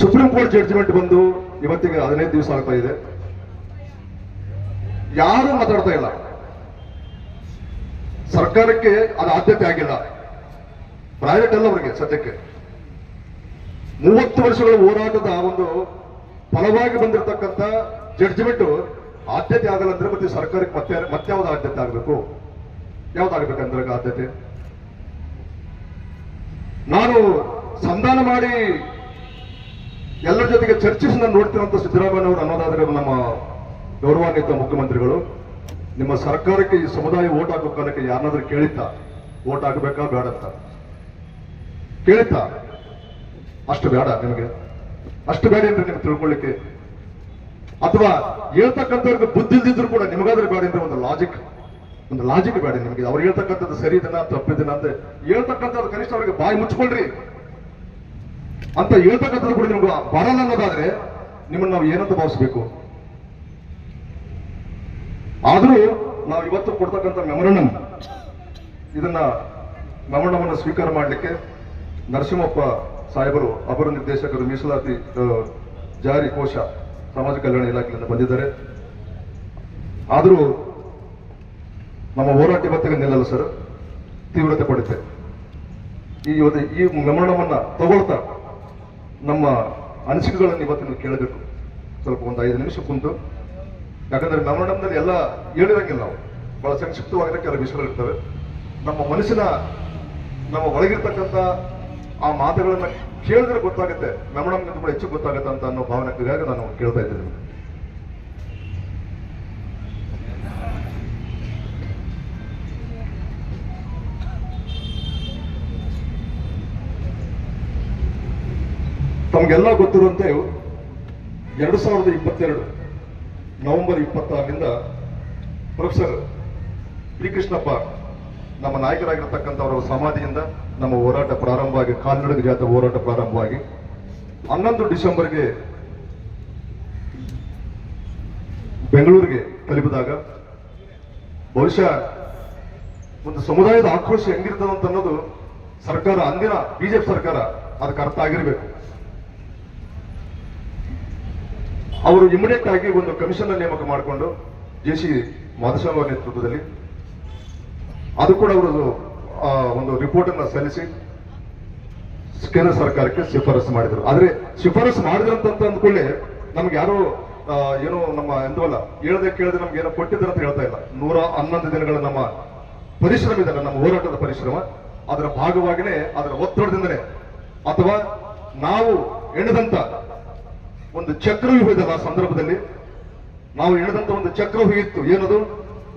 Supreme court judgment ಬಂದು ಇವತ್ತಿಗೆ ಹದಿನೈದು ದಿವಸ ಆಗ್ತಾ ಇದೆ. ಯಾರು ಮಾತಾಡ್ತಾ ಇಲ್ಲ. ಸರ್ಕಾರಕ್ಕೆ ಅದು ಆದ್ಯತೆ ಆಗಿಲ್ಲ. ಪ್ರೈವೇಟ್ ಅಲ್ಲ ಅವರಿಗೆ ಸದ್ಯಕ್ಕೆ. ಮೂವತ್ತು ವರ್ಷಗಳ ಹೋರಾಟದ ಒಂದು ಫಲವಾಗಿ ಬಂದಿರತಕ್ಕಂಥ ಜಡ್ಜ್ಮೆಂಟ್ ಆದ್ಯತೆ ಆಗಲ್ಲ ಅಂದ್ರೆ ಮತ್ತೆ ಸರ್ಕಾರಕ್ಕೆ ಮತ್ತೆ ಮತ್ತೆ ಯಾವ್ದು ಆದ್ಯತೆ ಆಗಬೇಕು? ಯಾವ್ದಾಗಬೇಕಂದ್ರೆ ಆದ್ಯತೆ? ನಾನು ಸಂಧಾನ ಮಾಡಿ ಎಲ್ಲರ ಜೊತೆಗೆ ಚರ್ಚಿಸಿ ನಾನು ನೋಡ್ತಿರುವಂತ ಸಿದ್ದರಾಮಯ್ಯ ಅವರು ಅನ್ನೋದಾದ್ರೆ ನಮ್ಮ ಗೌರವಾನ್ವಿತ ಮುಖ್ಯಮಂತ್ರಿಗಳು. ನಿಮ್ಮ ಸರ್ಕಾರಕ್ಕೆ ಈ ಸಮುದಾಯ ಓಟ್ ಹಾಕೋ ಕಾಲಕ್ಕೆ ಯಾರನ್ನಾದ್ರೂ ಕೇಳಿತ್ತ? ಓಟ್ ಹಾಕಬೇಕಾ ಬೇಡ ಅಂತ? ಕೇಳಿತ್ತ? ಅಷ್ಟು ಬೇಡ ನಿಮಗೆ. ಅಷ್ಟು ಬೇಡ ಏನ್ರಿ ನಿಮ್ಗೆ ತಿಳ್ಕೊಳ್ಳಿಕ್ಕೆ ಅಥವಾ ಹೇಳ್ತಕ್ಕಂಥವ್ರಿಗೆ ಬುದ್ಧಿ ಇಲ್ದಿದ್ರು ಕೂಡ ನಿಮಗಾದ್ರೂ ಬೇಡ ಅಂದ್ರೆ ಒಂದು ಲಾಜಿಕ್ ಒಂದು ಲಾಜಿಕ್ ಬೇಡ ನಿಮಗೆ. ಅವ್ರು ಹೇಳ್ತಕ್ಕಂಥದ್ದು ಸರಿ ಇದನ್ನ ತಪ್ಪಿದನ ಅಂತ ಹೇಳ್ತಕ್ಕಂಥದ್ದು ಕನಿಷ್ಠ ಅವ್ರಿಗೆ ಬಾಯಿ ಮುಚ್ಕೊಳ್ರಿ. ಅಂತ ಹೇಳ್ತಕ್ಕಂಥದ್ದು ಕೂಡ ನಿಮ್ಗೆ ಬರಲ್ಲ ಅನ್ನೋದಾದ್ರೆ ನಿಮ್ಮನ್ನ ನಾವು ಏನಂತ ಭಾವಿಸ್ಬೇಕು? ಆದ್ರೂ ನಾವು ಇವತ್ತು ಕೊಡ್ತಕ್ಕಂಥ ಮೆಮೊರಂಡಮ್ ಇದನ್ನ ಮೆಮೊರಂಡಮ್ ಸ್ವೀಕಾರ ಮಾಡಲಿಕ್ಕೆ ನರಸಿಂಹಪ್ಪ ಸಾಹೇಬರು, ಅಪರ ನಿರ್ದೇಶಕರು, ಮೀಸಲಾತಿ ಜಾರಿ ಕೋಶ, ಸಮಾಜ ಕಲ್ಯಾಣ ಇಲಾಖೆಯಿಂದ ಬಂದಿದ್ದಾರೆ. ಆದರೂ ನಮ್ಮ ಹೋರಾಟ ಇವತ್ತಿಗೆ ನಿಲ್ಲಲ್ಲ ಸರ್. ತೀವ್ರತೆ ಪಡುತ್ತೆ. ಈ ಇವತ್ತು ಈ ಮೆಮೊರಂಡಮನ್ನ ತಗೊಳ್ತಾ ನಮ್ಮ ಅನಿಸಿಕೆಗಳನ್ನು ಇವತ್ತಿನ ಕೇಳಬೇಕು. ಸ್ವಲ್ಪ ಒಂದು ಐದು ನಿಮಿಷ ಕುಂತು. ಯಾಕಂದ್ರೆ ಮೆಮೊರಂಡಮ್ನಲ್ಲಿ ಎಲ್ಲ ಹೇಳಿರಂಗಿಲ್ಲ ನಾವು. ಬಹಳ ಸಂಕ್ಷಿಪ್ತವಾಗಿರೋ ಕೆಲವು ವಿಷಯಗಳಿರ್ತವೆ ನಮ್ಮ ಮನಸ್ಸಿನ, ನಮ್ಮ ಒಳಗಿರ್ತಕ್ಕಂಥ ಆ ಮಾತುಗಳನ್ನು ಕೇಳಿದ್ರೆ ಗೊತ್ತಾಗುತ್ತೆ. ಮೆಮೊರಂಡ್ ಕೂಡ ಹೆಚ್ಚು ಗೊತ್ತಾಗುತ್ತೆ ಅಂತ ಅನ್ನೋ ಭಾವನೆಗಾಗಿ ನಾನು ಕೇಳ್ತಾ ಇದ್ದೀನಿ. ತಮಗೆಲ್ಲ ಗೊತ್ತಿರುವಂತೆ ಎರಡು ಸಾವಿರದ ಇಪ್ಪತ್ತೆರಡು ನವೆಂಬರ್ ಇಪ್ಪತ್ತಾರರಿಂದ ಪ್ರೊಫೆಸರ್ ಶ್ರೀಕೃಷ್ಣಪ್ಪ ಕೃಷ್ಣಪ್ಪ ನಮ್ಮ ನಾಯಕರಾಗಿರ್ತಕ್ಕಂಥವರ ಸಮಾಧಿಯಿಂದ ನಮ್ಮ ಹೋರಾಟ ಪ್ರಾರಂಭವಾಗಿ, ಕಾಲ್ನಡಗ ಜಾತ ಹೋರಾಟ ಪ್ರಾರಂಭವಾಗಿ ಹನ್ನೊಂದು ಡಿಸೆಂಬರ್ಗೆ ಬೆಂಗಳೂರಿಗೆ ತಲುಪಿದಾಗ ಬಹುಶಃ ಒಂದು ಸಮುದಾಯದ ಆಕ್ರೋಶ ಹೆಂಗಿರ್ತದೆ ಅಂತ ಅನ್ನೋದು ಸರ್ಕಾರ, ಅಂದಿನ ಬಿಜೆಪಿ ಸರ್ಕಾರ ಅದಕ್ಕೆ ಅರ್ಥ ಆಗಿರ್ಬೇಕು. ಅವರು ಇಮಿಡಿಯೇಟ್ ಆಗಿ ಒಂದು ಕಮಿಷನ್ ನೇಮಕ ಮಾಡಿಕೊಂಡು ಜೆ ಸಿ ಮಾಧುಸ್ವಾಮಿ ಅವರ ನೇತೃತ್ವದಲ್ಲಿ ಅದು ಕೂಡ ಅವರು ಒಂದು ರಿಪೋರ್ಟ್ ಅನ್ನ ಸಲ್ಲಿಸಿ ಕೇಂದ್ರ ಸರ್ಕಾರಕ್ಕೆ ಶಿಫಾರಸು ಮಾಡಿದ್ರು. ಆದ್ರೆ ಶಿಫಾರಸು ಮಾಡಿದ್ರಂತ ಅಂದ್ಕೊಳ್ಳಿ ನಮ್ಗೆ ಯಾರು ಏನು ನಮ್ಮ ಎಂದವಲ್ಲ, ಹೇಳದೆ ಕೇಳದೆ ನಮ್ಗೆ ಏನೋ ಕೊಟ್ಟಿದ್ದಾರೆ ಅಂತ ಹೇಳ್ತಾ ಇಲ್ಲ. ನೂರ ಹನ್ನೊಂದು ದಿನಗಳ ನಮ್ಮ ಪರಿಶ್ರಮ ಇದೆ ನಮ್ಮ ಹೋರಾಟದ ಪರಿಶ್ರಮ. ಅದರ ಭಾಗವಾಗಿನೇ ಅದರ ಒತ್ತಡದಿಂದಲೇ ಅಥವಾ ನಾವು ಎಣೆದಂತ ಒಂದು ಚಕ್ರವ್ಯೂಹ ಇದೆ ಆ ಸಂದರ್ಭದಲ್ಲಿ ನಾವು ಎಳೆದಂತ ಒಂದು ಚಕ್ರವ್ಯೂಹ ಇತ್ತು ಏನದು?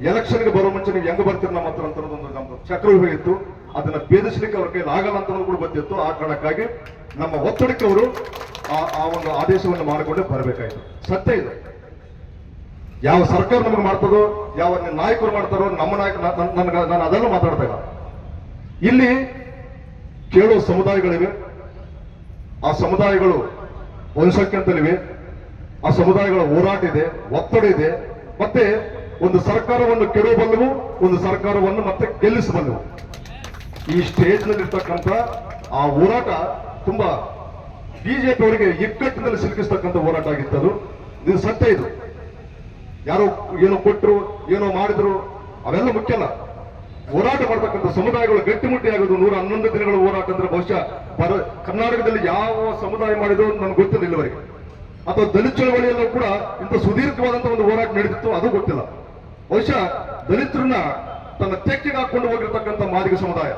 ಎಲೆಕ್ಷನ್ಗೆ ಬರೋ ಮುಂಚೆ ನೀವು ಹೆಂಗ ಬರ್ತೀರ ನಮ್ಮ ಹತ್ರ ಅಂತ ಒಂದು ನಮ್ದು ಚಕ್ರವ್ಯೂಹ ಇತ್ತು ಅದನ್ನ ಭೇದಿಸ್ಲಿಕ್ಕೆ ಅವ್ರ ಕೈಲಿ ಆಗಲ್ಲ ಅಂತ ಕೂಡ ಗೊತ್ತಿತ್ತು ಆ ಕಾರಣಕ್ಕಾಗಿ ನಮ್ಮ ಒತ್ತಡಕ್ಕೆ ಅವರು ಆ ಒಂದು ಆದೇಶವನ್ನು ಮಾಡಿಕೊಂಡೇ ಬರಬೇಕಾಯ್ತು. ಸತ್ಯ ಇದೆ. ಯಾವ ಸರ್ಕಾರ ನಮಗೆ ಮಾಡ್ತದೋ, ಯಾವ ನಾಯಕರು ಮಾಡ್ತಾರೋ, ನಮ್ಮ ನಾಯಕ ನನಗೆ, ನಾನು ಅದನ್ನು ಮಾತಾಡ್ತಾ ಇಲ್ಲ. ಇಲ್ಲಿ ಕೇಳೋ ಸಮುದಾಯಗಳಿವೆ. ಆ ಸಮುದಾಯಗಳು ಬಹುಸಂಖ್ಯೆಯಂತಲಿವೆ ಆ ಸಮುದಾಯಗಳ ಹೋರಾಟ ಇದೆ, ಒತ್ತಡ ಇದೆ, ಮತ್ತೆ ಒಂದು ಸರ್ಕಾರವನ್ನು ಕೆಡವಬಲ್ಲವು ಒಂದು ಸರ್ಕಾರವನ್ನು ಮತ್ತೆ ಗೆಲ್ಲಿಸಬಲ್ಲವು ಈ ಸ್ಟೇಜ್ನಲ್ಲಿ ಇರ್ತಕ್ಕಂಥ ಆ ಹೋರಾಟ ತುಂಬಾ ಬಿಜೆಪಿ ಅವರಿಗೆ ಇಕ್ಕಟ್ಟಿನಲ್ಲಿ ಸಿಲುಕಿಸ್ತಕ್ಕಂಥ ಹೋರಾಟ ಆಗಿತ್ತು ಅದು. ಇದು ಸತ್ಯ ಇದು. ಯಾರೋ ಏನೋ ಕೊಟ್ಟರು, ಏನೋ ಮಾಡಿದ್ರು, ಅವೆಲ್ಲ ಮುಖ್ಯ ಅಲ್ಲ. ಹೋರಾಟ ಮಾಡ್ತಕ್ಕಂಥ ಸಮುದಾಯಗಳು ಗಟ್ಟಿಮುಟ್ಟಿಯಾಗೋದು ನೂರ ಹನ್ನೊಂದು ದಿನಗಳ ಹೋರಾಟ ಅಂದ್ರೆ ಬಹುಶಃ ಪರ ಕರ್ನಾಟಕದಲ್ಲಿ ಯಾವ ಸಮುದಾಯ ಮಾಡಿದ್ರು ನನಗೆ ಗೊತ್ತಿಲ್ಲ ಇಲ್ಲಿವರೆಗೆ ಅಥವಾ ದಲಿತ ಚಳವಳಿಯಲ್ಲೂ ಕೂಡ ಇಂಥ ಸುದೀರ್ಘವಾದಂತ ಒಂದು ಹೋರಾಟ ನಡೆದಿತ್ತು ಅದು ಗೊತ್ತಿಲ್ಲ. ಬಹುಶಃ ದಲಿತರನ್ನ ತನ್ನ ತೆಕ್ಕಿಗೆ ಹಾಕೊಂಡು ಹೋಗಿರ್ತಕ್ಕಂಥ ಮಾದಿಗ ಸಮುದಾಯ.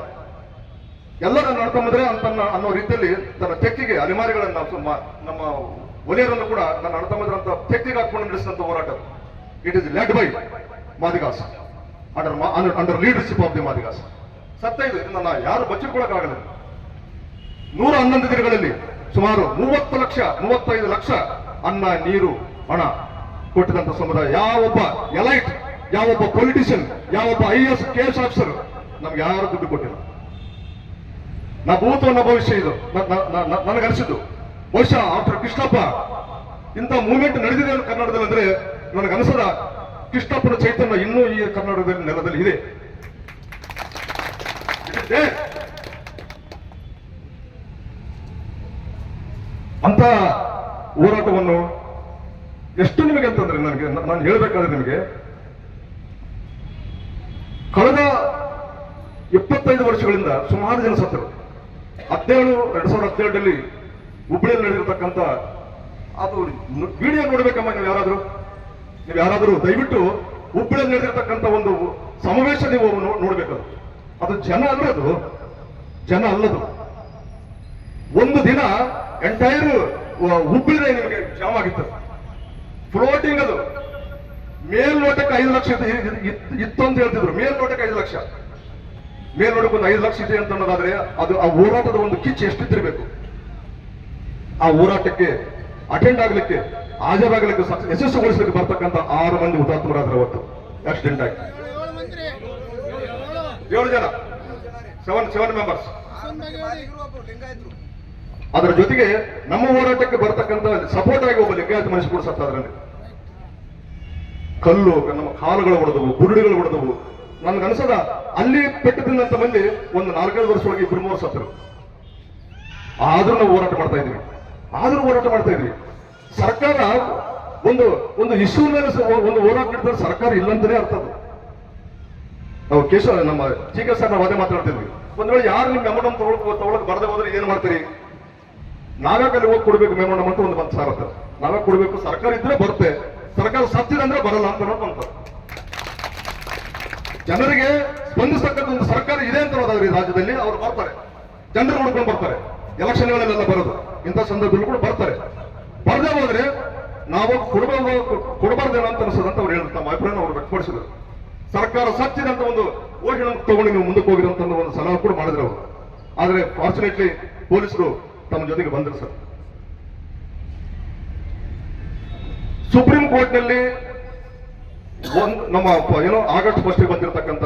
ಎಲ್ಲರ ನಡ್ಕೊಂಬಂದ್ರೆ ಅಂತನ್ನ ಅನ್ನೋ ರೀತಿಯಲ್ಲಿ ತನ್ನ ತೆಕ್ಕಿಗೆ ಅಲೆಮಾರಿಗಳನ್ನ ನಮ್ಮ- ಒಲೆಯರನ್ನು ಕೂಡ ನನ್ನ ಅಂತ ತೆಕ್ಕಿಗೆ ಹಾಕೊಂಡು ನಡೆಸಿದಂತ ಹೋರಾಟ it is led by Madigas under under leadership of the Madigas ಸತ್ಯ ಇದು. ಇದನ್ನ ಯಾರು ಬಚ್ಚಿಟ್ಕೊಳಕ್ಕಾಗಲ್ಲ ನೂರ ಹನ್ನೊಂದು ದಿನಗಳಲ್ಲಿ ಸುಮಾರು ಮೂವತ್ತು ಲಕ್ಷ, ಮೂವತ್ತೈದು ಲಕ್ಷ ಅನ್ನ, ನೀರು, ಹಣ ಕೊಟ್ಟಿದಂತ ಸಮುದಾಯ. ಯಾವೊಬ್ಬ ಎಲೈಟ್, ಯಾವೊಬ್ಬ ಪೊಲಿಟಿಷಿಯನ್, ಯಾವೊಬ್ಬ I S K S officer ನಮ್ಗೆ ಯಾರು ದುಡ್ಡು ಕೊಟ್ಟಿಲ್ಲ. ನಾ ಭೂತವನ್ನ ಭವಿಷ್ಯ ಇದು. ನನಗೆ ಅನಿಸಿದ್ದು ನ- ನ- ಬಹುಶಃ ಆಫ್ಟರ್ ಕೃಷ್ಣಪ್ಪ ಇಂಥ ಮೂವ್ಮೆಂಟ್ ನಡೆದಿದೆ ಕರ್ನಾಟಕದಲ್ಲಿ ಅಂದ್ರೆ ನನಗನ್ಸದ ಕೃಷ್ಣಪ್ಪನ ಚೈತನ್ಯ ಇನ್ನೂ ಈ ಕರ್ನಾಟಕದಲ್ಲಿ ನೆಲದಲ್ಲಿ ಇದೆ. ಅಂತ ಹೋರಾಟವನ್ನು ಎಷ್ಟು ನಿಮಗೆ ಅಂತಂದ್ರೆ ನನಗೆ ನಾನು ಹೇಳಬೇಕಾದ್ರೆ ನಿಮಗೆ, ಕಳೆದ ಇಪ್ಪತ್ತೈದು ವರ್ಷಗಳಿಂದ ಸುಮಾರು ಜನ ಸತ್ತರು. ಹದಿನೇಳು, ಎರಡ್ ಸಾವಿರದ ಹದಿನೇಳರಲ್ಲಿ ಹುಬ್ಬಳ್ಳಿಯಲ್ಲಿ ನಡೆದಿರತಕ್ಕಂಥ ಅದು ವಿಡಿಯೋ ನೋಡ್ಬೇಕಮ್ಮ ನೀವು ಯಾರಾದ್ರೂ? ನೀವು ಯಾರಾದರೂ ದಯವಿಟ್ಟು ಹುಬ್ಬಳ್ಳಿ ನಡೆದಿರ್ತಕ್ಕಂಥ ಒಂದು ಸಮಾವೇಶ ನೀವು ನೋಡಬೇಕು. ಅದು. ಜನ ಜನ ಅಲ್ಲದು ಜನ ಅಲ್ಲದು. ಒಂದು ದಿನ ಎಂಟೈರ್ ಹುಬ್ಬಳ್ಳಿ ನಿಮಗೆ ಜಾಮ್ ಆಗಿತ್ತು ಫ್ಲೋಟಿಂಗ್ ಅದು. ಮೇಲ್ನೋಟಕ್ಕೆ ಐದು ಲಕ್ಷ ಇತ್ತು ಅಂತ ಹೇಳ್ತಿದ್ರು. ಮೇಲ್ನೋಟಕ್ಕೆ ಐದು ಲಕ್ಷ. ಮೇಲ್ನೋಟಕ್ಕೆ ಒಂದು ಐದು ಲಕ್ಷ ಇದೆ ಅಂತ ಅನ್ನೋದಾದ್ರೆ ಅದು ಆ ಹೋರಾಟದ ಒಂದು ಕಿಚ್ಚು ಎಷ್ಟಿದ್ದಿರಬೇಕು. ಆ ಹೋರಾಟಕ್ಕೆ ಅಟೆಂಡ್ ಆಗ್ಲಿಕ್ಕೆ ಹಾಜರಾಗಲಿಕ್ಕೆ ಯಶಸ್ಸುಗೊಳಿಸಲಿಕ್ಕೆ ಬರ್ತಕ್ಕಂಥ ಆರು ಮಂದಿ ಹುತಾತ್ಮರಾದ್ರೆ ಅವತ್ತು. ಆಕ್ಸಿಡೆಂಟ್ ಆಗಿ. ಏಳು ಜನ. ಸೆವೆನ್ ಸೆವೆನ್ ಮೆಂಬರ್ಸ್ ಅದರ ಜೊತೆಗೆ ನಮ್ಮ ಹೋರಾಟಕ್ಕೆ ಬರ್ತಕ್ಕಂಥ ಸಪೋರ್ಟ್ ಆಗಿ ಒಬ್ಬ ಲಿಂಗಾಯತ ಮನುಷ್ಯ ಕೂಡ ಸತ್ತ ಅದರಲ್ಲಿ. ಕಲ್ಲು, ನಮ್ಮ ಕಾಲುಗಳು ಹೊಡೆದವು ಗುರುಡಿಗಳು ಹೊಡೆದವು ನನ್ಗನ್ಸದ ಅಲ್ಲಿ ಪೆಟ್ಟು ಮಂದಿ ಒಂದು ನಾಲ್ಕೈದು ವರ್ಷದೊಳಗೆ ಇಬ್ಬರು ಮೂರು ಸತ್ತರು. ಆದ್ರೂ ನಾವು ಹೋರಾಟ ಮಾಡ್ತಾ ಇದ್ವಿ. ಆದ್ರೂ ಹೋರಾಟ ಮಾಡ್ತಾ ಇದ್ವಿ. ಸರ್ಕಾರ ಒಂದು ಒಂದು ಇಶ್ಯೂ ಮೇಲೆ ಒಂದು ಹೋರಾಟ ನಡೆದ್ರೆ ಸರ್ಕಾರ ಇಲ್ಲ ಅಂತಾನೆ ಅರ್ಥ ಅದು. ನಾವು ಕೇಶವ, ನಮ್ಮ ಕೆ ಸರ್ ನಾವು ಅದೇ ಮಾತಾಡ್ತಿದ್ವಿ. ಒಂದ್ ವೇಳೆ ಯಾರು ನಿಮ್ ಮೆಮೋಡಮ್ ತಗೊಳಕ್ ತಗೊಳಕ್ ಬರದೆ ಹೋದ್ರೆ ಏನ್ ಮಾಡ್ತೀರಿ? ನಾವೇ ಅಲ್ಲಿ ಹೋಗಿ ಕೊಡ್ಬೇಕು ಮೆಮೋಡಮ್ ಅಂತ ಒಂದು ಬಂದ್ ಸಾರ್ ಅಂತ ಕೊಡ್ಬೇಕು, ಸರ್ಕಾರ ಇದ್ರೆ ಬರುತ್ತೆ. ಸರ್ಕಾರ ಸತ್ತಿದೆ ಅಂದ್ರೆ ಬರಲ್ಲ ಅಂತ ಅನ್ನೋದು ಅಂತ ಜನರಿಗೆ ಸ್ಪಂದಿಸ್ತಕ್ಕಂಥ ಒಂದು ಸರ್ಕಾರ ಇದೆ ಅಂತ ಅನ್ನೋದಾದ್ರೆ ಈ ರಾಜ್ಯದಲ್ಲಿ, ಅವ್ರು ಬರ್ತಾರೆ. ಜನರು ನೋಡ್ಕೊಂಡು ಬರ್ತಾರೆ. ಎಲೆಕ್ಷನ್ಗಳಲ್ಲೆಲ್ಲ ಬರೋದು. ಇಂಥ ಸಂದರ್ಭದಲ್ಲೂ ಕೂಡ ಬರ್ತಾರೆ. ಬರದೇ ಹೋದ್ರೆ ನಾವು ಕೊಡಬಾರ್ದು ಕೊಡಬಾರ್ದೇನೋ ಅಂತ ಅನಿಸೋದಂತ ಅವ್ರು ಹೇಳಿದ್ರು. ತಮ್ಮ ಅಭಿಪ್ರಾಯ ಅವ್ರು ವ್ಯಕ್ತಪಡಿಸಿದ್ರು. ಸರ್ಕಾರ ಸಚ್ಚಿದಂತ ಒಂದು ಘೋಷಣೆ ತಗೊಂಡು ನೀವು ಮುಂದಕ್ಕೆ ಹೋಗಿರೋ ಅಂತ ಒಂದು ಸಲಹೆ ಕೂಡ ಮಾಡಿದ್ರು ಅವರು. ಆದ್ರೆ ಫಾರ್ಚುನೇಟ್ಲಿ ಪೊಲೀಸರು ತಮ್ಮ ಜೊತೆಗೆ ಬಂದರು ಸರ್. ಸುಪ್ರೀಂ ಕೋರ್ಟ್ನಲ್ಲಿ ಒಂದು ನಮ್ಮ ಏನೋ ಆಗಸ್ಟ್ ಫಸ್ಟ್ ಬಂದಿರತಕ್ಕಂತ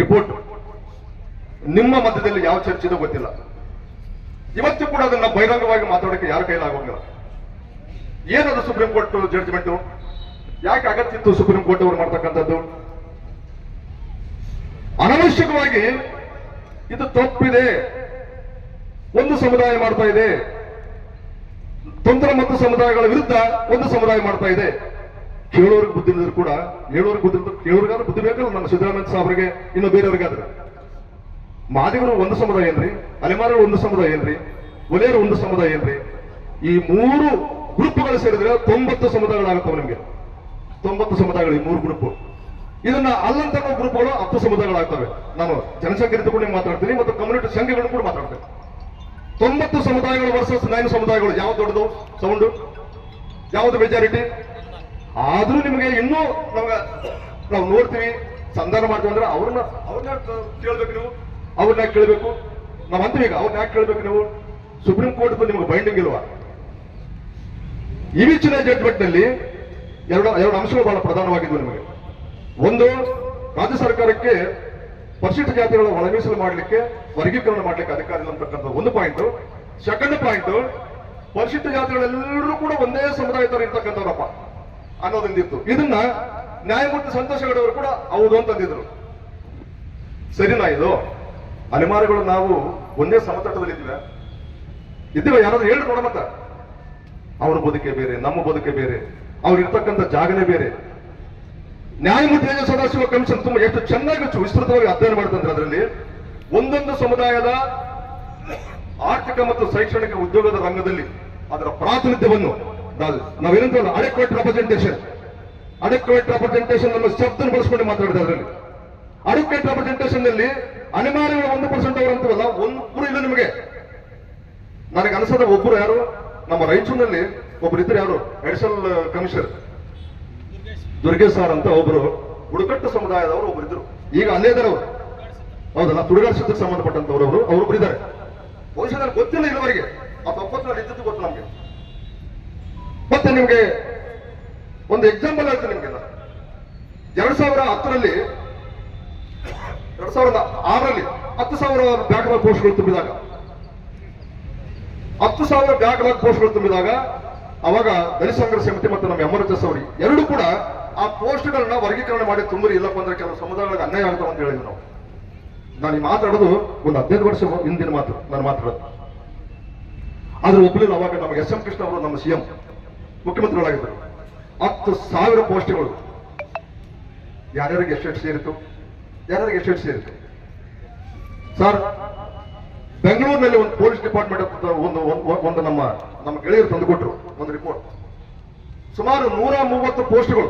ರಿಪೋರ್ಟ್ ನಿಮ್ಮ ಮಧ್ಯದಲ್ಲಿ ಯಾವ ಚರ್ಚೆ ಗೊತ್ತಿಲ್ಲ. ಇವತ್ತು ಕೂಡ ಅದನ್ನ ಬಹಿರಂಗವಾಗಿ ಮಾತಾಡೋಕೆ ಯಾರ ಕೈಲಾಗೋಗಿಲ್ಲ ಏನದು ಸುಪ್ರೀಂ ಕೋರ್ಟ್ ಜಡ್ಜ್ಮೆಂಟ್ ಯಾಕೆ ಅಗತ್ಯ ಸುಪ್ರೀಂ ಕೋರ್ಟ್ ಅವರು ಮಾಡ್ತಕ್ಕಂಥದ್ದು? ಅನವಶ್ಯಕವಾಗಿ ಇದು ತಪ್ಪಿದೆ. ಒಂದು ಸಮುದಾಯ ಮಾಡ್ತಾ ಇದೆ. ತೊಂದರೆ ಮತ್ತು ಸಮುದಾಯಗಳ ವಿರುದ್ಧ ಒಂದು ಸಮುದಾಯ ಮಾಡ್ತಾ ಇದೆ. ಕೇಳೋರಿಗೆ ಬುದ್ಧಿ ಇಲ್ಲದ್ರು ಕೂಡ, ಹೇಳೋರಿಗೆ ಬುದ್ಧಿ ಕೇಳೋರ್ಗಾದ್ರೆ ಬುದ್ಧಿ ಬೇಕಲ್ಲ ನಮ್ಮ ಸಿದ್ದರಾಮಯ್ಯ ಸಾಹೇಬ್ರಿಗೆ ಇನ್ನು ಬೇರೆಯವ್ರಿಗಾದ್ರೆ. ಮಾದಿಗರು ಒಂದು ಸಮುದಾಯ ಏನ್ರಿ? ಅಲೆಮಾರರು ಒಂದು ಸಮುದಾಯ ಏನ್ರಿ? ಒಲೆಯರು ಒಂದು ಸಮುದಾಯ ಏನ್ರಿ? ಈ ಮೂರು ಗ್ರೂಪ್ಗಳು ಸೇರಿದ್ರೆ ತೊಂಬತ್ತು ಸಮುದಾಯಗಳಾಗುತ್ತವೆ ನಿಮಗೆ. ತೊಂಬತ್ತು ಸಮುದಾಯಗಳು, ಈ ಮೂರು ಗ್ರೂಪ್ ಇದನ್ನ ಅಲ್ಲಂತ ಗ್ರೂಪ್ಗಳು ಹತ್ತು ಸಮುದಾಯಗಳಾಗ್ತವೆ. ನಾನು ಜನಸಂಖ್ಯೆ ನಿಮ್ಗೆ ಮಾತಾಡ್ತೀನಿ ಮತ್ತು ಕಮ್ಯುನಿಟಿ ಸಂಘಗಳು ಕೂಡ ಮಾತಾಡ್ತೇನೆ. ತೊಂಬತ್ತು ಸಮುದಾಯಗಳು ವರ್ಸಸ್ ನೈನ್ ಸಮುದಾಯಗಳು ಯಾವ ದೊಡ್ಡದು? ಸೌಂಡು ಯಾವ್ದು ಮೆಜಾರಿಟಿ ಆದ್ರೂ ನಿಮಗೆ ಇನ್ನೂ ನಮ್ಗೆ ನಾವು ನೋಡ್ತೀವಿ, ಸಂಧಾನ ಮಾಡ್ತೀವಿ ಅಂದ್ರೆ ಅವ್ರನ್ನ ಅವ್ರನ್ನ ಕೇಳ್ಬೇಕು ನೀವು, ಅವ್ರನ್ನ ಕೇಳ್ಬೇಕು? ನಾವ್ ಅಂತೀವಿ ಈಗ ಅವ್ರನ್ನ ಯಾಕೆ ಕೇಳ್ಬೇಕು ನೀವು? ಸುಪ್ರೀಂ ಕೋರ್ಟ್ ನಿಮ್ಗೆ ಬೈಂಡಿಂಗ್ ಇಲ್ವಾ? ಇವಿಚಿನ ಜಡ್ಜ್ಮೆಂಟ್ನಲ್ಲಿ ಎರಡು ಎರಡು ಅಂಶಗಳು ಬಹಳ ಪ್ರಧಾನವಾಗಿದ್ದವು ನಿಮಗೆ. ಒಂದು, ರಾಜ್ಯ ಸರ್ಕಾರಕ್ಕೆ ಪರಿಶಿಷ್ಟ ಜಾತಿಗಳ ಒಳ ಮೀಸಲು ಮಾಡಲಿಕ್ಕೆ, ವರ್ಗೀಕರಣ ಮಾಡಲಿಕ್ಕೆ ಅಧಿಕಾರ ಇಲ್ಲ ಅಂತಕ್ಕಂಥ ಒಂದು ಪಾಯಿಂಟ್ ಸೆಕೆಂಡ್ ಪಾಯಿಂಟ್ ಪರಿಶಿಷ್ಟ ಜಾತಿಗಳೆಲ್ಲರೂ ಕೂಡ ಒಂದೇ ಸಮುದಾಯದವರು ಇರ್ತಕ್ಕಂಥವ್ರಪ್ಪ ಅನ್ನೋದೊಂದಿತ್ತು. ಇದನ್ನ ನ್ಯಾಯಮೂರ್ತಿ ಸಂತೋಷ್ ಗಡವರು ಕೂಡ ಹೌದು ಅಂತಂದಿದ್ರು. ಸರಿನಾ ಇದು. ಅಲೆಮಾರಿಗಳು ನಾವು ಒಂದೇ ಸಮತಟ್ಟದಲ್ಲಿ ಇದ್ದೀವ ಇದ್ದೀವ ಯಾರಾದ್ರೂ ಹೇಳಿ ನೋಡ ಅವ್ರ ಬದುಕೆ ಬೇರೆ, ನಮ್ಮ ಬದುಕೆ ಬೇರೆ, ಅವ್ರು ಇರ್ತಕ್ಕಂಥ ಜಾಗನೇ ಬೇರೆ. ನ್ಯಾಯಮೂರ್ತಿ. ಸದಾಶಿವ ಕಮಿಷನ್ ತುಂಬಾ ಎಷ್ಟು ಚೆನ್ನಾಗಿ ವಿಸ್ತೃತವಾಗಿ ಅಧ್ಯಯನ ಮಾಡ್ತಂದ್ರೆ ಅದರಲ್ಲಿ ಒಂದೊಂದು ಸಮುದಾಯದ ಆರ್ಥಿಕ ಮತ್ತು ಶೈಕ್ಷಣಿಕ ಉದ್ಯೋಗದ ರಂಗದಲ್ಲಿ ಅದರ ಪ್ರಾತಿನಿಧ್ಯವನ್ನು ನಾವು- ನಾವೇನಂತಲ್ಲ ಅಡೆಕ್ವೇಟ್ ರೆಪ್ರೆಸೆಂಟೇಷನ್ ಅಡೆಕ್ವೇಟ್ ರೆಪ್ರೆಸೆಂಟೇಷನ್ ಅನ್ನೋ ಶಬ್ದ ಬಳಸ್ಕೊಂಡು ಮಾತಾಡಿದೆ ಅದರಲ್ಲಿ. ಅಡೆಕ್ವೇಟ್ ರೆಪ್ರೆಸೆಂಟೇಷನ್ನಲ್ಲಿ ಅನಿವಾರ್ಯಗಳು ಒಂದು ಪರ್ಸೆಂಟ್ ಅವರು ಅಂತೀವಲ್ಲ, ಒಂದು ಇಲ್ಲ ನಿಮಗೆ. ನನಗೆ ಅನಿಸದ ಒಬ್ಬರು ಯಾರು? ನಮ್ಮ ರಾಯಚೂರಿನಲ್ಲಿ ಒಬ್ರು ಇದ್ದರು ಯಾರು? ಅಡಿಷನಲ್ ಕಮಿಷನರ್ ದುರ್ಗೇಶ್ ಸರ್ ಅಂತ ಒಬ್ರು ಬುಡಕಟ್ಟು ಸಮುದಾಯದವರು ಒಬ್ರು ಇದ್ರು. ಈಗ ಅಲ್ಲೇ ಇದ್ದಾರೆ ಅವರು. ಹೌದಲ್ಲ? ತುಡುಗಾಡ ಸಂಬಂಧಪಟ್ಟಂತವ್ರು ಅವರು. ಅವರೊಬ್ರು ಇದ್ದಾರೆ. ಬಹುಶಃ ಗೊತ್ತಿಲ್ಲ ಇಲ್ಲಿವರೆಗೆ. ಆ ತಪ್ಪತ್ತಿನಲ್ಲಿ ಇದ್ದದ್ದು ಗೊತ್ತು ನಮ್ಗೆ. ಮತ್ತೆ ನಿಮ್ಗೆ ಒಂದು ಎಕ್ಸಾಂಪಲ್ ಹೇಳ್ತೀನಿ ನಿಮ್ಗೆ. ಎರಡ್ ಸಾವಿರ ಹತ್ತರಲ್ಲಿ, ಎರಡ್ ಸಾವಿರದ ಆರರಲ್ಲಿ ಹತ್ತು ಸಾವಿರ ಬ್ಯಾಕ್ಲಾಗ್ ಪೋಸ್ಟ್ಗಳು ತುಂಬಿದಾಗ. ಹತ್ತು ಸಾವಿರ ಪೋಸ್ಟ್ ಪೋಸ್ಟ್ಗಳು ತುಂಬಿದಾಗ, ಅವಾಗ ದಲಿತ ಸಂಘರ್ಷ ಸಮಿತಿ ಮತ್ತು ನಮ್ಮ ಎಂ ಆರ್ ಎಸ್ ಅವರು ಎರಡು ಕೂಡ ಆ ಪೋಸ್ಟ್ಗಳನ್ನ ವರ್ಗೀಕರಣ ಮಾಡಿ ತುಂಬಿರಿ, ಇಲ್ಲಪ್ಪ ಅಂದ್ರೆ ಕೆಲವು ಸಮುದಾಯಗಳಿಗೆ ಅನ್ಯಾಯ ಆಗುತ್ತೆ ಅಂತ ಹೇಳಿದ್ವಿ ನಾವು ನಾನು ಈ ಮಾತಾಡೋದು ಒಂದು ಹದಿನೈದು ವರ್ಷ ಹಿಂದಿನ ಮಾತು, ನಾನು ಮಾತಾಡೋದು. ಆದ್ರೆ ಒಪ್ಪಲಿಲ್ಲ ಅವಾಗ ನಮ್ಮ ಎಸ್ ಎಂ ಕೃಷ್ಣ ಅವರು ನಮ್ಮ ಸಿಎಂ ಮುಖ್ಯಮಂತ್ರಿಗಳಾಗಿದ್ದರು. ಹತ್ತು ಸಾವಿರ ಪೋಸ್ಟ್ಗಳು. ಯಾರ್ಯಾರಿಗೆ ಎಷ್ಟೆಷ್ಟು ಸೇರಿತು ಯಾರ್ಯಾರಿಗೆ ಎಷ್ಟೆಷ್ಟು ಸೇರಿತು ಸರ್ ಬೆಂಗಳೂರಿನಲ್ಲಿ ಒಂದು ಪೊಲೀಸ್ ಡಿಪಾರ್ಟ್ಮೆಂಟ್ ಒಂದು, ಒಂದು- ನಮ್ಮ ನಮ್ಮ ಗೆಳೆಯರು ತಂದುಕೊಟ್ರು, ಒಂದು ರಿಪೋರ್ಟ್ ಸುಮಾರು ನೂರ ಮೂವತ್ತು ಪೋಸ್ಟ್ಗಳು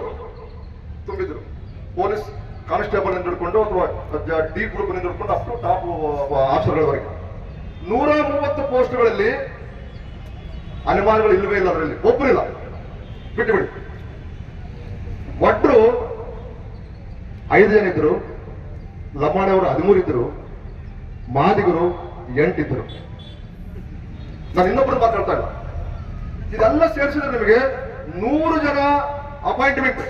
ತುಂಬಿದ್ರು. ಪೊಲೀಸ್ ಕಾನ್ಸ್ಟೇಬಲ್ ಇಂದ ಹಿಡ್ಕೊಂಡು ಅಥವಾ ಡಿ ಗ್ರೂಪ್ನಿಂದ ಹಿಡ್ಕೊಂಡು ಅಪ್ ಟು ಟಾಪ್ ಆಫೀಸರ್ಗಳವರೆಗೆ. ನೂರ ಮೂವತ್ತು ಪೋಸ್ಟ್ಗಳಲ್ಲಿ ಅನುಮಾನಗಳು ಇಲ್ಲವೇ ಇಲ್ಲ ಅದರಲ್ಲಿ. ಒಬ್ಬರಿಲ್ಲ ಬಿಟ್ಟು ಬಿಡಿ ಒಟ್ಟರು ಐದು ಜನ ಇದ್ರು ಲಂಬಾಣಿ ಅವರು ಹದಿಮೂರು ಇದ್ರು, ಮಾದಿಗರು ಎಂಟಿದ್ರು. ನಾನು ಇನ್ನೊಬ್ಬರು ಮಾತಾಡ್ತಾ ಇಲ್ಲ. ಇದೆಲ್ಲ ಸೇರಿಸಿದ್ರೆ ನಿಮಗೆ ನೂರು ಜನ ಅಪಾಯಿಂಟ್ಮೆಂಟ್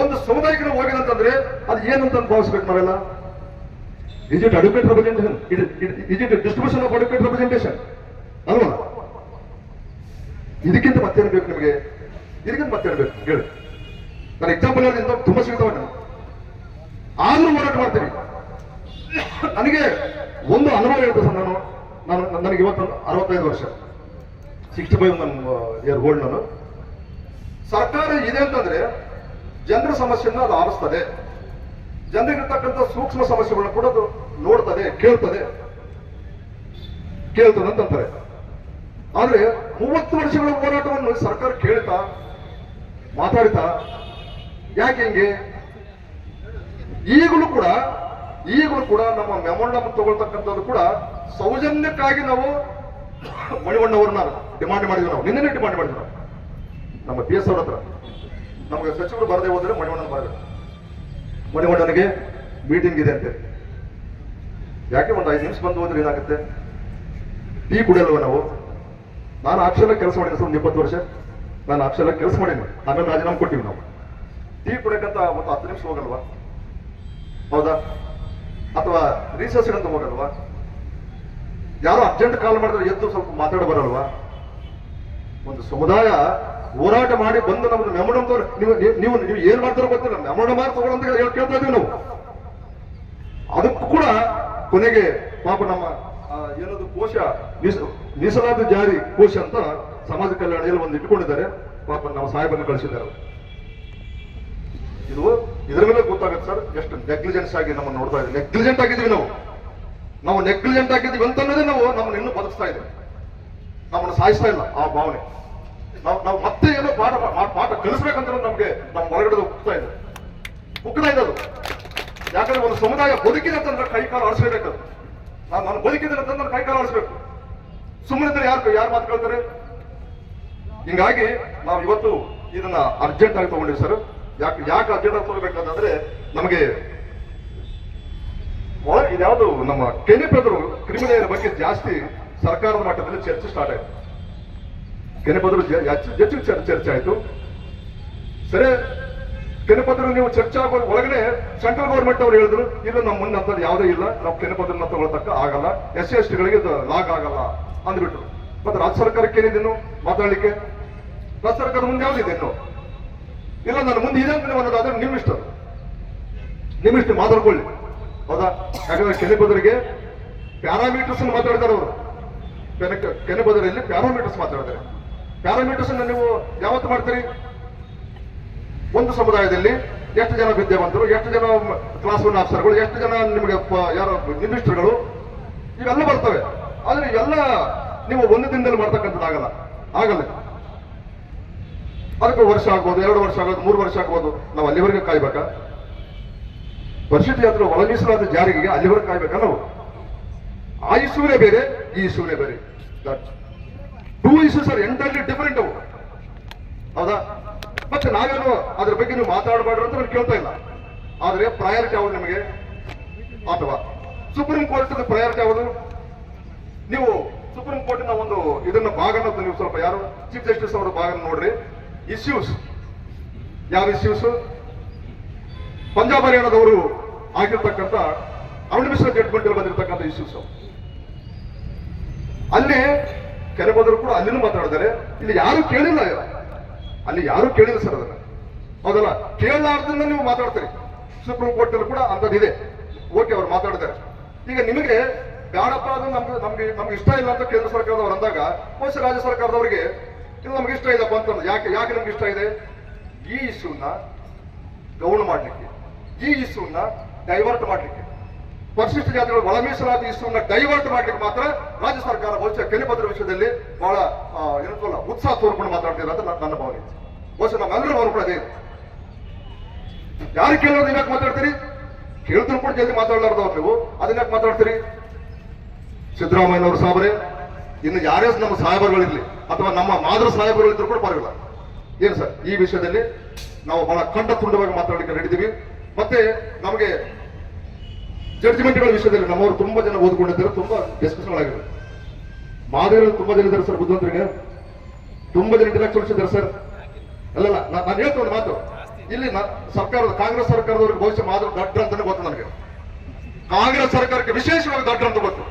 ಒಂದು ಸಮುದಾಯಕ್ಕೆ ಹೋಗಿದಂತಂದ್ರೆ ಅದು ಏನಂತ ಭಾವಿಸ್ಬೇಕು ನಾವೆಲ್ಲ is it advocate representation is it distribution of advocate representation ಅಲ್ವಾ? ಇದಕ್ಕಿಂತ ಮತ್ತೆ ಬೇಕು ನಿಮಗೆ? ಇದಕ್ಕಿಂತ ಮತ್ತೆ ಹೇಳ್ಬೇಕು ಹೇಳಿ. ನಾನು ಎಕ್ಸಾಂಪಲ್ ಹೇಳಿದ್ರೆ ತುಂಬಾ ಸಿಗ್ತಾವೆ ಆದ್ರೂ ಹೋರಾಟ ಮಾಡ್ತೀನಿ ನನಗೆ ಒಂದು ಅನುಭವ ಹೇಳ್ಬೇಕು ನಾನು. ನಾನು ನನಗೆ ಇವತ್ತು ಅರವತ್ತೈದು ವರ್ಷ. ಸಿಕ್ಸ್ಟಿ ಫೈವ್ ನನ್ನ ಇಯರ್ ಓಲ್ಡ್ ನಾನು. ಸರ್ಕಾರ ಇದೆ ಅಂತಂದ್ರೆ ಜನರ ಸಮಸ್ಯೆಯನ್ನ ಅದು ಆರಿಸ್ತದೆ. ಜನರಿಗಿರ್ತಕ್ಕಂಥ ಸೂಕ್ಷ್ಮ ಸಮಸ್ಯೆಗಳನ್ನ ಕೂಡ ಅದು ನೋಡ್ತದೆ, ಕೇಳ್ತದೆ. ಕೇಳ್ತದೆ ಅಂತಂತಾರೆ. ಆದ್ರೆ ಮೂವತ್ತು ವರ್ಷಗಳ ಹೋರಾಟವನ್ನು ಸರ್ಕಾರ ಕೇಳ್ತಾ, ಮಾತಾಡ್ತಾ, ಯಾಕೆ ಹಿಂಗೆ? ಈಗಲೂ ಕೂಡ ಈಗಲೂ ಕೂಡ ನಮ್ಮ ಮೆಮೊಂಡಮ್ ತಗೊಳ್ತಕ್ಕಂಥದ್ದು ಕೂಡ ಸೌಜನ್ಯಕ್ಕಾಗಿ ನಾವು ಮಣಿವಣ್ಣವ್ರನ್ನ ಡಿಮಾಂಡ್ ಮಾಡಿದ್ವಿ ನಾವು. ನಿನ್ನೆ ಡಿಮಾಂಡ್ ಮಾಡಿದ್ವಿ ನಾವು. ನಮ್ಮ ಪಿ ಎಸ್ ಅವ್ರ ಹತ್ರ. ನಮಗೆ ಸಚಿವರು ಬರದೇ ಹೋದ್ರೆ ಮಣಿವಣ್ಣನ ಬರಬೇಕು. ಮಣಿವಣ್ಣನಿಗೆ ಮೀಟಿಂಗ್ ಇದೆ ಅಂತ ಯಾಕೆ ಒಂದು ಐದು ನಿಮಿಷ ಬಂದು ಹೋದ್ರೆ ಏನಾಗುತ್ತೆ? ಟೀ ಕುಡಿಯಲ್ವ ನಾವು? ನಾನು ಆಕ್ಷಲ ಕೆಲಸ ಮಾಡಿದ್ದೆ ಸರ್, ಒಂದು ಇಪ್ಪತ್ತು ವರ್ಷ. ನಾನು ಆಕ್ಷಲ ಕೆಲಸ ಮಾಡಿದ್ದೆ. ಆಮೇಲೆ ರಾಜೀನಾಮೆ ಕೊಟ್ಟಿವಿ ನಾವು. ಟೀ ಕುಡಿಯಕ್ಕಂತ ಒಂದು ಹತ್ತು ನಿಮಿಷ ಹೋಗಲ್ವಾ? ಹೌದಾ? ಅಥವಾ ರೀಸರ್ಚ್ ಅಂತ ಹೋಗಲ್ವಾ ಯಾರೋ ಅರ್ಜೆಂಟ್ ಕಾಲ್ ಮಾಡಿದ್ರೆ ಎದ್ದು ಸ್ವಲ್ಪ ಮಾತಾಡ ಬರಲ್ವಾ? ಒಂದು ಸಮುದಾಯ ಹೋರಾಟ ಮಾಡಿ ಬಂದು ಮೆಮೊಡಮ್ ತಗೊಂಡು ನೀವು, ನೀವು- ನೀವು ಏನ್ ಮಾಡ್ತಾರೋ ಗೊತ್ತಿಲ್ಲ. ಮೆಮೊಡಮ್ ಮಾರ್ ತಗೊಳ್ಳಂತ ಕೇಳ್ತಾ ಇದೀವಿ ನಾವು. ಅದಕ್ಕೂ ಕೂಡ ಕೊನೆಗೆ ಪಾಪ ನಮ್ಮ ಏನದು ಕೋಶ ಮೀಸಲಾದ ಜಾರಿ ಕೋಶ ಅಂತ ಸಮಾಜ ಕಲ್ಯಾಣದಲ್ಲಿ ಒಂದು ಇಟ್ಕೊಂಡಿದ್ದಾರೆ. ಪಾಪ ನಮ್ಮ ಸಾಹೇಬನ್ನು ಕಳಿಸಿದ್ದಾರೆ ಇದು ಇದರ ಮೇಲೆ ಗೊತ್ತಾಗುತ್ತೆ ಸರ್, ಎಷ್ಟು ನೆಗ್ಲಿಜೆನ್ಸ್ ಆಗಿ ನಮ್ಮನ್ನು ನೋಡ್ತಾ ಇದ್ದೀವಿ. ನೆಗ್ಲಿಜೆಂಟ್ ಆಗಿದ್ದೀವಿ ನಾವು. ನಾವು ನೆಗ್ಲಿಜೆಂಟ್ ಆಗಿದ್ದೀವಿ ಅಂತ ಅನ್ನೋದೇ ನಾವು ನಮ್ಮನ್ನ ಇನ್ನೂ ಬದುಕ್ತಾ ಇದ್ದೀವಿ. ನಮ್ಮನ್ನು ಸಾಯಿಸ್ತಾ ಇಲ್ಲ ಆ ಭಾವನೆ. ನಾವು ನಾವು ಮತ್ತೆ ಏನೋ ಪಾಠ ಪಾಠ ಕಲಿಸ್ಬೇಕಂತ ನಮ್ಗೆ ನಮ್ಮ ಹೊರಗಡೆ ಉಕ್ತಾ ಇದೆ. ಮುಗ್ತಾ ಇದೆ ಅದು. ಯಾಕಂದ್ರೆ ಒಂದು ಸಮುದಾಯ ಬದುಕಿದೆ ಅಂತಂದ್ರೆ ಕೈ ಕಾಲು ಆಡಿಸ್ಲೇಬೇಕು ನಾನು ನಾನು ಬದುಕಿದ್ರೆ ಅಂತಂದ್ರೆ ಕೈ ಕಾಲು ಆಡಿಸ್ಬೇಕು ಸುಮ್ಮನೆ ಯಾರು ಯಾರು ಮಾತು ಕೇಳ್ತಾರೆ? ಹಿಂಗಾಗಿ ನಾವು ಇವತ್ತು ಇದನ್ನ ಅರ್ಜೆಂಟ್ ಆಗಿ ತಗೊಂಡಿವಿ ಸರ್. ಯಾಕೆ ಯಾಕೆ ಅಡ್ಡ ತೋರ್ಬೇಕಂತಂದ್ರೆ ನಮಗೆ ಒಳ ಇದ್ಯಾವುದು ನಮ್ಮ ಕೆನೆಪೆದರು ಕ್ರಿಮಿನಲ್ ಬಗ್ಗೆ ಜಾಸ್ತಿ ಸರ್ಕಾರದ ಮಟ್ಟದಲ್ಲಿ ಚರ್ಚೆ ಸ್ಟಾರ್ಟ್ ಆಯ್ತು. ಕೆನೆಪದರು ಹೆಚ್ಚು ಚರ್ಚೆ ಆಯ್ತು. ಸರಿ ಕೆನೆಪದರು ನೀವು ಚರ್ಚೆ ಆಗೋ ಒಳಗಡೆ ಸೆಂಟ್ರಲ್ ಗೌರ್ಮೆಂಟ್ ಅವರು ಹೇಳಿದ್ರು, ಇಲ್ಲ ನಮ್ಮ ಮುಂದೆ ಅಂತದ್ದು ಯಾವುದೇ ಇಲ್ಲ. ನಾವು ಕೆನೆಪದರನ್ನ ತಗೊಳ್ತಕ್ಕ ಆಗಲ್ಲ. ಎಸ್ ಸಿ ಎಸ್ ಟಿಗಳಿಗೆ ಲಾಗ್ ಆಗಲ್ಲ. ಅಂದ್ಬಿಟ್ರು. ಮತ್ತೆ ರಾಜ್ಯ ಸರ್ಕಾರಕ್ಕೆ ಏನಿದೆ ಮಾತಾಡಲಿಕ್ಕೆ ಮಾತಾಡ್ಲಿಕ್ಕೆ? ರಾಜ್ಯ ಸರ್ಕಾರ ಮುಂದೆ ಯಾವ್ದಿದೆ ಇನ್ನು? ಇಲ್ಲ ನಾನು ಮುಂದೆ ಇದೆ ಅಂತ ನೀವು ನಿಮ್ಮಿಷ್ಟ ನಿಮ್ಮ ಇಷ್ಟ. ನಿಮ್ಮ ಇಷ್ಟ, ಮಾತಾಡ್ಕೊಳ್ಳಿ. ಹೌದಾ? ಯಾಕಂದ್ರೆ ಕೆನೆಪದರಿಗೆ ಪ್ಯಾರಾಮೀಟರ್ಸ್ ಮಾತಾಡ್ತಾರೆ ಅವರು. ಕೆನೆ, ಕೆನೆಪದರಲ್ಲಿ ಪ್ಯಾರಾಮೀಟರ್ಸ್ ಮಾತಾಡ್ತಾರೆ. ಪ್ಯಾರಾಮೀಟರ್ಸ್ ನೀವು ಯಾವತ್ತು ಮಾಡ್ತೀರಿ? ಒಂದು ಸಮುದಾಯದಲ್ಲಿ ಎಷ್ಟು ಜನ ವಿದ್ಯಾವಂತರು, ಎಷ್ಟು ಜನ ಕ್ಲಾಸ್ ಒನ್ ಆಫೀಸರ್ಗಳು ಎಷ್ಟು ಜನ ನಿಮಗೆ ಯಾರು ಮಿನಿಸ್ಟರ್ಗಳು ಇವೆಲ್ಲ ಬರ್ತವೆ. ಆದರೆ ಎಲ್ಲ ನೀವು ಒಂದು ದಿನದಲ್ಲಿ ಮಾಡ್ತಕ್ಕಂಥದ್ದಾಗಲ್ಲ. ಆಗಲ್ಲ. ಅದಕ್ಕೆ ವರ್ಷ ಆಗ್ಬೋದು, ಎರಡು ವರ್ಷ ಆಗ್ಬೋದು, ಮೂರು ವರ್ಷ ಆಗ್ಬೋದು, ನಾವು ಅಲ್ಲಿವರೆಗೆ ಕಾಯ್ಬೇಕಾ? ಪರಿಸ್ಥಿತಿ ಹತ್ರ ಒಳಗಿಸಲಾದ ಜಾರಿಗೆ ಅಲ್ಲಿವರೆಗೆ ಕಾಯ್ಬೇಕಾ ನಾವು? ಆ ಇಸುವೇ ಬೇರೆ, ಈ ಇಸುವೇ ಬೇರೆ. Two issue sir entirely different ಅವು. ಹೌದಾ? ಮತ್ತೆ ನಾವೇನು ಅದ್ರ ಬಗ್ಗೆ ನೀವು ಮಾತಾಡಬಾರ್ದು ಅಂತ ನಾನು ಕೇಳ್ತಾ ಇಲ್ಲ. ಆದ್ರೆ ಪ್ರಯಾರಿಟಿ ಯಾವುದು ನಿಮಗೆ? ಅಥವಾ ಸುಪ್ರೀಂ ಕೋರ್ಟ್ ಪ್ರಯಾರಿಟಿ ಯಾವುದು? ನೀವು ಸುಪ್ರೀಂ ಕೋರ್ಟಿನ ಒಂದು ಇದನ್ನ ಭಾಗನ ನೀವು ಸ್ವಲ್ಪ ಯಾರು? ಚೀಫ್ ಜಸ್ಟಿಸ್ ಅವರ ಭಾಗ ನೋಡ್ರಿ. ಇಶ್ಯೂಸ್ ಯಾವ ಇಶ್ಯೂಸ್ ಪಂಜಾಬ್ ಹರಿಯಾಣದವರು ಆಗಿರ್ತಕ್ಕಂಥ ಅಡ್ಮಿನಿಸ್ಟ್ರೇಟ್ ಜಡ್ಮೆಂಟ್ ಅಲ್ಲಿ ಬಂದಿರತಕ್ಕಂಥ ಇಶ್ಯೂಸ್ ಅಲ್ಲಿ ಕೆಲವರು ಕೂಡ ಅಲ್ಲಿನೂ ಮಾತಾಡಿದ್ದಾರೆ. ಇಲ್ಲಿ ಯಾರು ಕೇಳಿಲ್ಲ ಅಲ್ಲಿ ಯಾರು ಕೇಳಿಲ್ಲ ಸರ್ ಅದನ್ನ. ಹೌದಲ್ಲ? ಕೇಳಲಾರ್ದನ್ನ ನೀವು ಮಾತಾಡ್ತೀರಿ. ಸುಪ್ರೀಂ ಕೋರ್ಟ್ ಅಲ್ಲಿ ಕೂಡ ಇದೆ. ಓಕೆ, ಅವ್ರು ಮಾತಾಡ್ತಾರೆ ಈಗ ನಿಮಗೆ ಬೇಡಪ್ಪ ಅದು ನಮ್ಗೆ ನಮ್ಗೆ ನಮ್ಗೆ ಇಷ್ಟ ಇಲ್ಲ ಅಂತ ಕೇಂದ್ರ ಸರ್ಕಾರದವ್ರು ಅಂದಾಗ ರಾಜ್ಯ ಸರ್ಕಾರದವರಿಗೆ ಇದು ನಮ್ಗೆ ಇಷ್ಟ ಇಲ್ಲಪ್ಪ ಅಂತ ಯಾಕೆ ಯಾಕೆ ನಮ್ಗೆ ಇಷ್ಟ ಇದೆ? ಈ ಇಶ್ಯೂನ ಗೌಣ ಮಾಡ್ಲಿಕ್ಕೆ, ಈ ಇಶ್ಯೂನ ಡೈವರ್ಟ್ ಮಾಡ್ಲಿಕ್ಕೆ. ಪರಿಶಿಷ್ಟ ಜಾತಿಗಳು ಒಳ ಮೀಸಲಾತಿ ಇಶ್ಯೂನ ಡೈವರ್ಟ್ ಮಾಡ್ಲಿಕ್ಕೆ ಮಾತ್ರ ರಾಜ್ಯ ಸರ್ಕಾರ ಬಹುಶಃ ಕೆಲಿಪತ್ರ ವಿಷಯದಲ್ಲಿ ಬಹಳ ಏನಂತಲ್ಲ, ಉತ್ಸಾಹ ತೋರ್ಕೊಂಡು ಮಾತಾಡ್ತೀರ ಅಂತ ನನ್ನ- ಭಾವನೆ. ಬಹುಶಃ ನಮ್ಮೆಲ್ಲರೂ ಭಾವನೆ ಕೂಡ ಅದೇ. ಯಾರು ಕೇಳೋದು ಯಾಕೆ ಮಾತಾಡ್ತೀರಿ? ಕೇಳ್ದ್ರು ಕೂಡ ಜಲ್ದಿ ಮಾತಾಡ್ಲಾರ್ದವ್ರು ನೀವು. ಅದನ್ನ ಯಾಕೆ ಮಾತಾಡ್ತೀರಿ? ಸಿದ್ದರಾಮಯ್ಯನವರು ಸಾಹೇಬರೇ ಇನ್ನು ಯಾರೇ ನಮ್ಮ ಸಾಹೇಬರುಗಳಿರಲಿ ಅಥವಾ ನಮ್ಮ ಮಾದರ ಸಾಹೇಬರುಗಳಿದ್ರು ಕೂಡ ಪರವಾಗಿಲ್ಲ. ಏನು ಸರ್? ಈ ವಿಷಯದಲ್ಲಿ ನಾವು ಬಹಳ ಕಂಡ ತುಂಡವಾಗಿ ಮಾತಾಡಲಿಕ್ಕೆ ನಡೀತೀವಿ ಮತ್ತೆ ನಮಗೆ ಜಡ್ಜ್ಮೆಂಟ್ಗಳ ವಿಷಯದಲ್ಲಿ ನಮ್ಮವರು ತುಂಬಾ ಜನ ಓದ್ಕೊಂಡಿದ್ದಾರೆ, ತುಂಬಾ ಡಿಸ್ಕಷನ್ ಮಾದರಿಗಳು ತುಂಬಾ ಜನ ಇದ್ದಾರೆ ಸರ್, ಬುದ್ಧಿವಂತರಿಗೆ. ತುಂಬಾ ಜನ ಇಂಟೆಲೆಕ್ಚುವಲ್ಸ್ ಇದ್ದಾರೆ ಸರ್. ಅಲ್ಲಲ್ಲ ನಾನು ಹೇಳ್ತೇನೆ ಒಂದು ಮಾತು. ಇಲ್ಲಿ ಸರ್ಕಾರದ ಕಾಂಗ್ರೆಸ್ ಸರ್ಕಾರದವ್ರಿಗೆ ಭವಿಷ್ಯ ಮಾದರಿ ದಡ್ಡ ಅಂತಾನೆ ಗೊತ್ತು ನನಗೆ. ಕಾಂಗ್ರೆಸ್ ಸರ್ಕಾರಕ್ಕೆ ವಿಶೇಷವಾಗಿ ದಡ್ಡ ಅಂತ ಗೊತ್ತು.